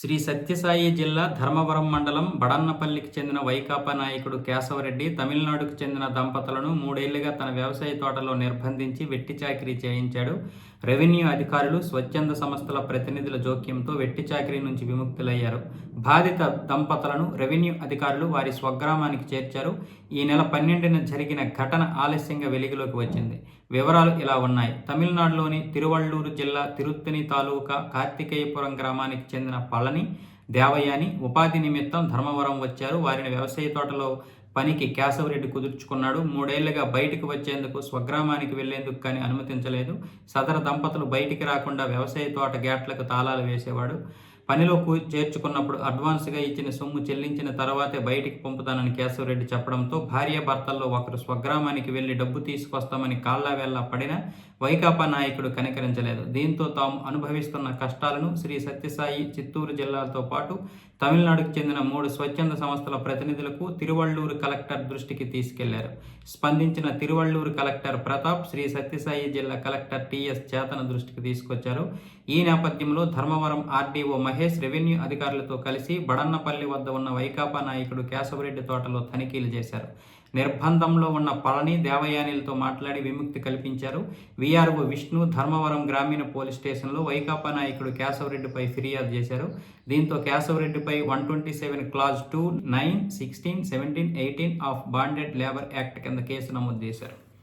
శ్రీ సత్యసాయి జిల్లా ధర్మవరం మండలం బడన్నపల్లికి చెందిన వైకాపా నాయకుడు కేశవరెడ్డి తమిళనాడుకు చెందిన దంపతులను మూడేళ్ళుగా తన వ్యవసాయ తోటలో నిర్బంధించి వెట్టి చాకరీ చేయించాడు. రెవెన్యూ అధికారులు స్వచ్ఛంద సంస్థల ప్రతినిధుల జోక్యంతో వెట్టి చాకరీ నుంచి విముక్తులయ్యారు. బాధిత దంపతులను రెవెన్యూ అధికారులు వారి స్వగ్రామానికి చేర్చారు. ఈ నెల పన్నెండున జరిగిన ఘటన ఆలస్యంగా వెలుగులోకి వచ్చింది. వివరాలు ఇలా ఉన్నాయి. తమిళనాడులోని తిరువళ్ళూరు జిల్లా తిరుత్తని తాలూకా కార్తికేయపురం గ్రామానికి చెందిన పళని దేవయాని ఉపాధి నిమిత్తం ధర్మవరం వచ్చారు. వారిని వ్యవసాయ తోటలో పనికి కేశవరెడ్డి కుదుర్చుకున్నాడు. మూడేళ్ళుగా బయటకు వచ్చేందుకు స్వగ్రామానికి వెళ్ళేందుకు కానీ అనుమతించలేదు. సదర దంపతులు బయటికి రాకుండా వ్యవసాయ తోట గేట్లకు తాళాలు వేసేవాడు. పనిలో చేర్చుకున్నప్పుడు అడ్వాన్స్గా ఇచ్చిన సొమ్ము చెల్లించిన తర్వాతే బయటికి పంపుతానని కేశవరెడ్డి చెప్పడంతో భార్య భర్తల్లో ఒకరు స్వగ్రామానికి వెళ్ళి డబ్బు తీసుకొస్తామని కాళ్ళ వేళ్ళ పడిన వైకాపా నాయకుడు కనికరించలేదు. దీంతో తాము అనుభవిస్తున్న కష్టాలను శ్రీ సత్యసాయి చిత్తూరు జిల్లాలతో పాటు తమిళనాడుకు చెందిన మూడు స్వచ్ఛంద సంస్థల ప్రతినిధులకు తిరువళ్ళూరు కలెక్టర్ దృష్టికి తీసుకెళ్ళారు. స్పందించిన Tiruvallur collector Pratap Sri Sathya Sai collector TS Chetana దృష్టికి తీసుకొచ్చారు. ఈ నేపథ్యంలో ధర్మవరం ఆర్డీఓ మహేష్ రెవెన్యూ అధికారులతో కలిసి బడన్నపల్లి వద్ద ఉన్న వైకాపా నాయకుడు కేశవరెడ్డి తోటలో తనిఖీలు చేశారు. నిర్బంధంలో ఉన్న పళని దేవయానిలతో మాట్లాడి విముక్తి కల్పించారు. విఆర్ఓ విష్ణు ధర్మవరం గ్రామీణ పోలీస్ స్టేషన్లో వైకాపా నాయకుడు కేశవరెడ్డిపై ఫిర్యాదు చేశారు. దీంతో కేశవరెడ్డిపై one twenty seven clause two nine sixteen seventeen eighteen of bonded labour act కింద కేసు నమోదు చేశారు.